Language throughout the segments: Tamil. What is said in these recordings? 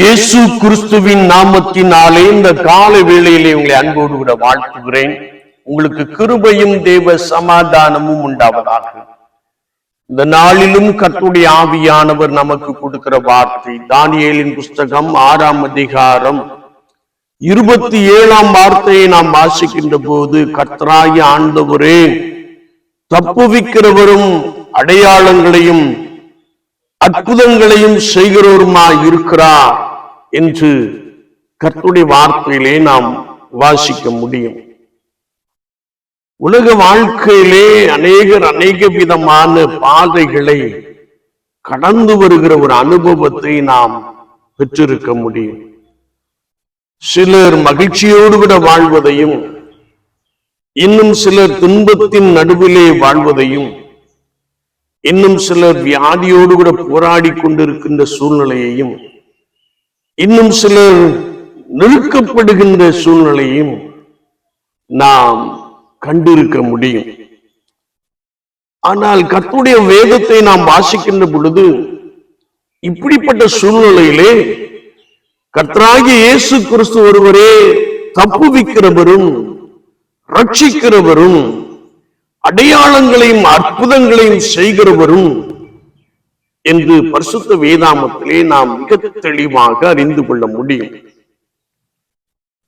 இயேசு கிறிஸ்துவின் நாமத்தினாலே இந்த கால வேளையிலே உங்களை அன்போடு கூட வாழ்த்துகிறேன். உங்களுக்கு கிருபையும் தேவ சமாதானமும் உண்டாவதாக. இந்த நாளிலும் கர்த்தருடைய ஆவியானவர் நமக்கு கொடுக்கிற வார்த்தை தானியலின் புஸ்தகம் ஆறாம் அதிகாரம் இருபத்தி ஏழாம் வார்த்தையை நாம் வாசிக்கின்ற போது கத்ராய ஆண்டவரே தப்புவிக்கிறவரும் அடையாளங்களையும் அற்புதங்களையும் செய்கிறவருமாய் இருக்கிறார். என்று கர்த்தருடைய வார்த்தையிலே நாம் வாசிக்க முடியும். உலக வாழ்க்கையிலே அநேகர் அநேக விதமான பாதைகளை கடந்து வருகிற ஒரு அனுபவத்தை நாம் பெற்றிருக்க முடியும். சிலர் மகிழ்ச்சியோடு கூட வாழ்வதையும் இன்னும் சிலர் துன்பத்தின் நடுவிலே வாழ்வதையும் இன்னும் சிலர் வியாதியோடு கூட போராடி கொண்டிருக்கின்ற சூழ்நிலையையும் இன்னும் சிலர் நெருக்கப்படுகின்ற சூழ்நிலையும் நாம் கண்டிருக்க முடியும். ஆனால் கத்துடைய வேதத்தை நாம் வாசிக்கின்ற பொழுது இப்படிப்பட்ட சூழ்நிலையிலே கர்த்தராகிய இயேசு கிறிஸ்து ஒருவரே தப்புவிக்கிறவரும் ரட்சிக்கிறவரும் அடையாளங்களையும் அற்புதங்களையும் செய்கிறவரும் என்று பரிசுத்த வேதாமத்திலே நாம் மிக தெளிவாக அறிந்து கொள்ள முடியும்.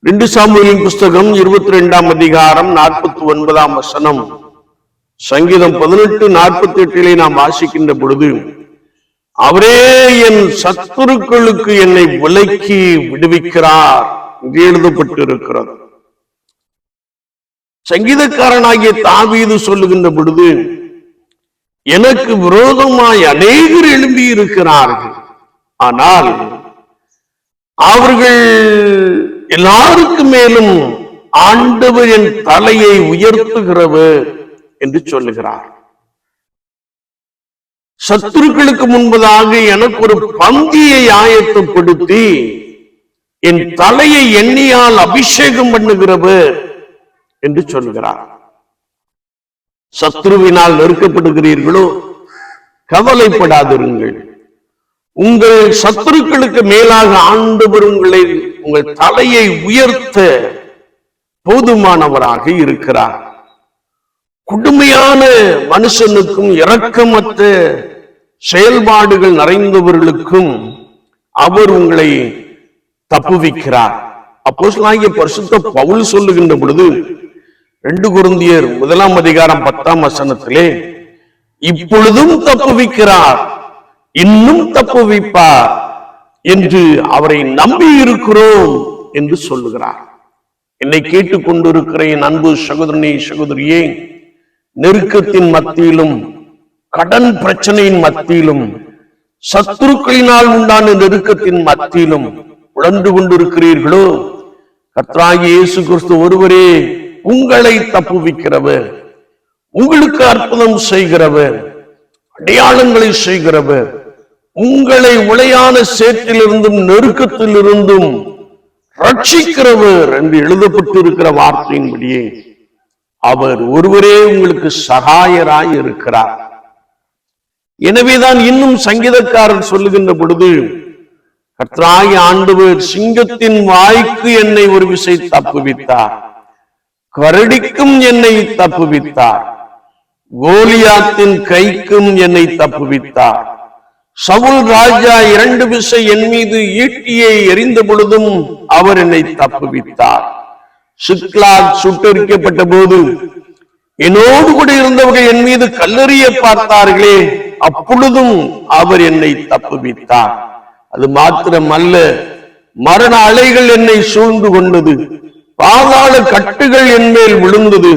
ரெண்டு சாமியின் புஸ்தகம் இருபத்தி ரெண்டாம் அதிகாரம் நாற்பத்தி ஒன்பதாம் வசனம். சங்கீதம் பதினெட்டு நாற்பத்தி எட்டிலே நாம் வாசிக்கின்ற பொழுது அவரே என் சத்துருக்களுக்கு என்னை விலக்கி விடுவிக்கிறார் என்று எழுதப்பட்டிருக்கிறது. சங்கீதக்காரனாகிய தாவீது சொல்லுகின்ற பொழுது எனக்கு விரோதமாய் அநேகர் எழும்பி இருக்கிறார்கள் ஆனால் அவர்கள் எல்லாருக்கும் மேலும் ஆண்டவர் என் தலையை உயர்த்துகிறவர் என்று சொல்லுகிறார். சத்துருக்களுக்கு முன்பதாக எனக்கு ஒரு பந்தியை ஆயத்தப்படுத்தி என் தலையை எண்ணியால் அபிஷேகம் பண்ணுகிறவு என்று சொல்கிறார் சத்ருவினால் நெருக்கப்படுகிறீர்களோ கவலைப்படாதிருங்கள். உங்கள் சத்துருக்களுக்கு மேலாக ஆண்டவர் உங்களை உங்கள் தலையை உயர்த்த போதுமானவராக இருக்கிறார். கொடுமையான மனுஷனுக்கும் இரக்கமற்ற செயல்பாடுகள் நிறைந்தவர்களுக்கும் அவர் உங்களை தப்புவிக்கிறார். அப்போ பரிசுத்த பவுல் சொல்லுகின்ற பொழுது ரெண்டு குருந்தியர் முதலாம் அதிகாரம் பத்தாம் வசனத்திலே இப்பொழுதும் தப்புவிக்கிறார் இன்னும் தப்புவிப்பார் என்று அவரை நம்பி இருக்கிறோம் என்று சொல்லுகிறார். என்னை கேட்டுக்கொண்டிருக்கிற என் அன்பு சகோதரனே சகோதரியே நெருக்கத்தின் மத்தியிலும் கடன் பிரச்சனையின் மத்தியிலும் சத்துருக்களினால் உண்டான நெருக்கத்தின் மத்தியிலும் உழந்து கொண்டிருக்கிறீர்களோ? கத்ராகி இயேசு கிறிஸ்து ஒருவரே உங்களை தப்புவிக்கிறவர் உங்களுக்கு அற்புதம் செய்கிறவர் அடையாளங்களை செய்கிறவர். உங்களை உளையான சேற்றிலிருந்தும் நெருக்கத்திலிருந்தும் ரட்சிக்கிறவர் என்று எழுதப்பட்டிருக்கிற வார்த்தையின்படியே அவர் ஒருவரே உங்களுக்கு சகாயராய் இருக்கிறார். எனவேதான் இன்னும் சங்கீதக்காரர் சொல்லுகின்ற பொழுது கர்த்தராகி ஆண்டவர் சிங்கத்தின் வாய்க்கு என்னை ஒரு விசை தப்புவித்தார். கரடிக்கும் என்னை தப்புவித்தார். கோலியாத்தின் கைக்கும் என்னை தப்புவித்தார். சவுல் ராஜா இரண்டு விசை என் மீது ஈட்டியை எரிந்த பொழுதும் அவர் என்னை தப்புவித்தார். சிக்லாக் சுட்டரிக்கப்பட்ட போது என்னோடு கூட இருந்தவர்கள் என் மீது கல்லறிய பார்த்தார்களே அப்பொழுதும் அவர் என்னை தப்புவித்தார். அது மாத்திரமல்ல மரண அலைகள் என்னை சூழ்ந்து கொண்டது. பாதாள கட்டுகள் என்மேல் விழுந்தது.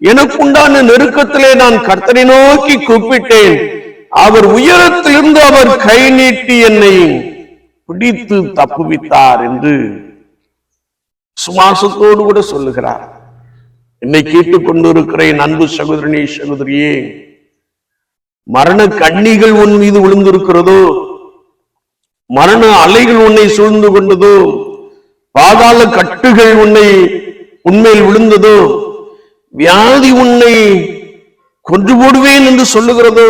எனக்குண்டான நெருக்கத்திலே நான் கர்த்தரை நோக்கி கூப்பிட்டேன். அவர் உயரத்திலிருந்து அவர் கை நீட்டி என்னை பிடித்து தப்புவித்தார் என்று சுவாசத்தோடு கூட சொல்லுகிறார். என்னை கேட்டுக் கொண்டிருக்கிற என் அன்பு சகோதரனே சகோதரியே மரண கண்ணிகள் உன் மீது விழுந்திருக்கிறதோ மரண அலைகள் உன்னை சூழ்ந்து கொண்டதோ பாதாள கட்டுகள் உன்னை உண்மையில் விழுந்ததோ? வியாதி உன்னை கொன்று போடுவேன் என்று சொல்லுகிறதோ?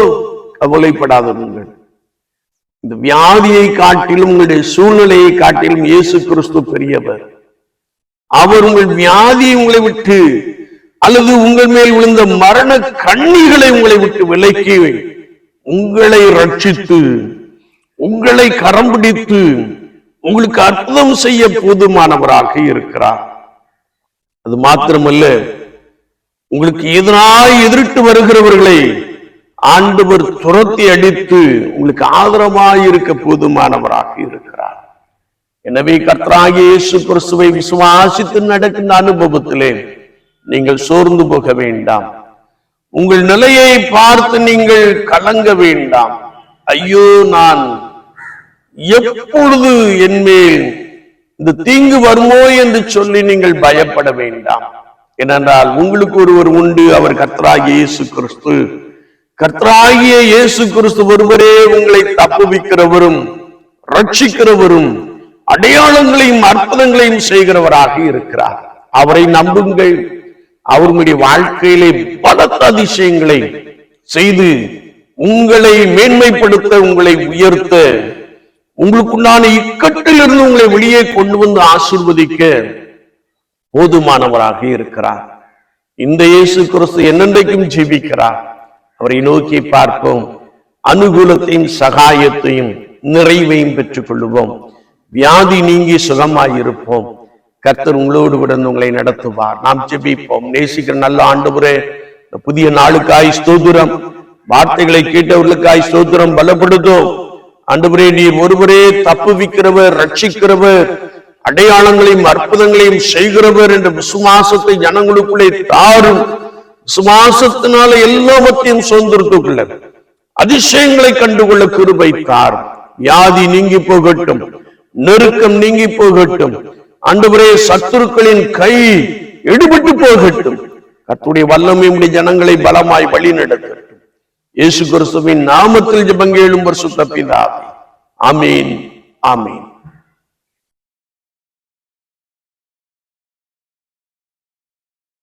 கவலைப்படாதவர்கள் இந்த வியாதியை காட்டிலும் உங்களுடைய சூழ்நிலையை காட்டிலும் இயேசு கிறிஸ்து பெரியவர். அவர் உங்கள் வியாதியை உங்களை விட்டு அல்லது உங்கள் மேல் விழுந்த மரண கண்ணிகளை உங்களை விட்டு விலக்கி உங்களை ரட்சித்து உங்களை கரம் பிடித்து உங்களுக்கு அற்புதம் செய்ய போதுமானவராக இருக்கிறார். அது மாத்திரமல்ல உங்களுக்கு எதிராக எதிர்த்து வருகிறவர்களை ஆண்டவர் துரத்தி அடித்து உங்களுக்கு ஆதரவாய் இருக்க போதுமானவராக இருக்கிறார். எனவே கர்த்தராகிய இயேசு கிறிஸ்துவை விசுவாசித்து நடக்கின்ற அனுபவத்திலே நீங்கள் சோர்ந்து போக வேண்டாம். உங்கள் நிலையை பார்த்து நீங்கள் கலங்க வேண்டாம். ஐயோ நான் எப்பொழுது என்மேல் இந்த தீங்கு வருமோ என்று சொல்லி நீங்கள் பயப்பட வேண்டாம். ஏனென்றால் உங்களுக்கு ஒருவர் உண்டு அவர் கர்த்தராகிய இயேசு கிறிஸ்து. கர்த்தராகிய இயேசு கிறிஸ்து ஒருவரே உங்களை தப்புவிக்கிறவரும் ரட்சிக்கிறவரும் அடையாளங்களையும் அற்புதங்களையும் செய்கிறவராக இருக்கிறார். அவரை நம்புங்கள். அவருடைய வாழ்க்கையிலே பலத்த அதிசயங்களை செய்து உங்களை மேன்மைப்படுத்த உங்களை உயர்த்த உங்களுக்குண்டான இக்கட்டிலிருந்து உங்களை வெளியே கொண்டு வந்து ஆசிர்வதிக்க போதுமானவராக இருக்கிறார். இந்த இயேசு கிறிஸ்து என்னென்றைக்கும் ஜீவிக்கிறார் அவரை நோக்கி பார்ப்போம். அனுகூலத்தையும் சகாயத்தையும் நிறைவையும் பெற்றுக் கொள்ளுவோம் வியாதி நீங்கி சுகமாயிருப்போம். கர்த்தர் உங்களோடு கூட உங்களை நடத்துவார். நாம் ஜெபிப்போம். நேசிக்கிற நல்ல ஆண்டுபுரே புதிய நாளுக்காய் ஸ்தோதுரம் வார்த்தைகளை கேட்டவர்களுக்காய் ஸ்தோத்திரம். பலப்படுத்தும் அன்றுபுரே நீர் ஒருவரே தப்புவிக்கிறவர் ரட்சிக்கிறவர் அடையாளங்களையும் அற்புதங்களையும் செய்கிறவர் என்ற விசுவாசத்தை ஜனங்களுக்குள்ளே தாரும். விசுவாசத்தினால எல்லாவற்றையும் சுதந்திரத்துக்குள்ள அதிசயங்களை கண்டுகொள்ள கிருபை தாரும். வியாதி நீங்கி போகட்டும் நெருக்கம் நீங்கி போகட்டும். அன்றுபுரே சத்துருக்களின் கை எடுபட்டு போகட்டும். கத்துடைய வல்லமையுடைய ஜனங்களை பலமாய் வழி நடத்தட்டும் இயேசு கிறிஸ்துவின் நாமத்தில் ஜெபங்கேளும் பரிசுத்த பிதாவே. அமீன் ஆமீன்.